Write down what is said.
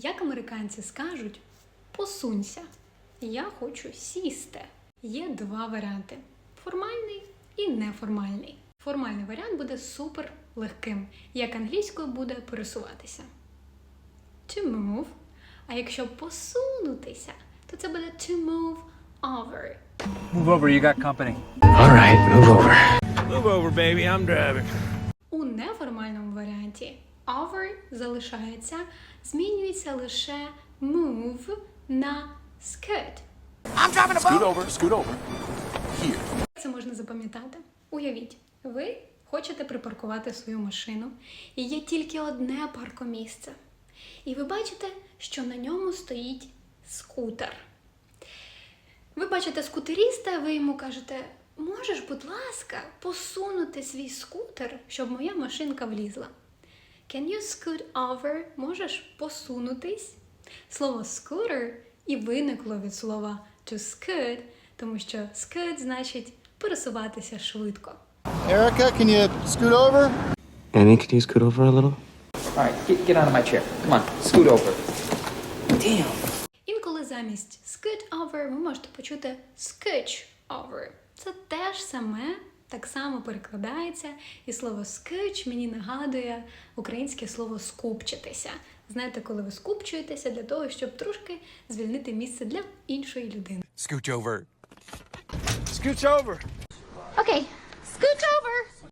Як американці скажуть посунься. Я хочу сісти. Є два варіанти: формальний і неформальний. Формальний варіант буде супер легким, як англійською буде пересуватися. To move. А якщо посунутися, то це буде to move over. Move over, you got company. All right, move over. Move over, baby, I'm driving. У неформальному варіанті over залишається, змінюється лише move на scoot. Scoot over, scoot over. Here. Це можна запам'ятати. Уявіть, ви хочете припаркувати свою машину, і є тільки одне паркомісце. І ви бачите, що на ньому стоїть скутер. Ви бачите скутеріста, ви йому кажете: можеш, будь ласка, посунути свій скутер, щоб моя машинка влізла. Can you scoot over? Можеш посунутись? Слово scooter і виникло від слова to scoot, тому що scoot значить пересуватися швидко. Erica, can you scoot over? Annie, can you scoot over a little? All right, get, get out of my chair. Come on, scoot over. Damn. Інколи замість scoot over ви можете почути scooch over. Це теж саме так само перекладається, і слово скич мені нагадує українське слово скупчитися. Знаєте, коли ви скупчуєтеся для того, щоб трошки звільнити місце для іншої людини. Scooch over. Scooch over. Okay, scooch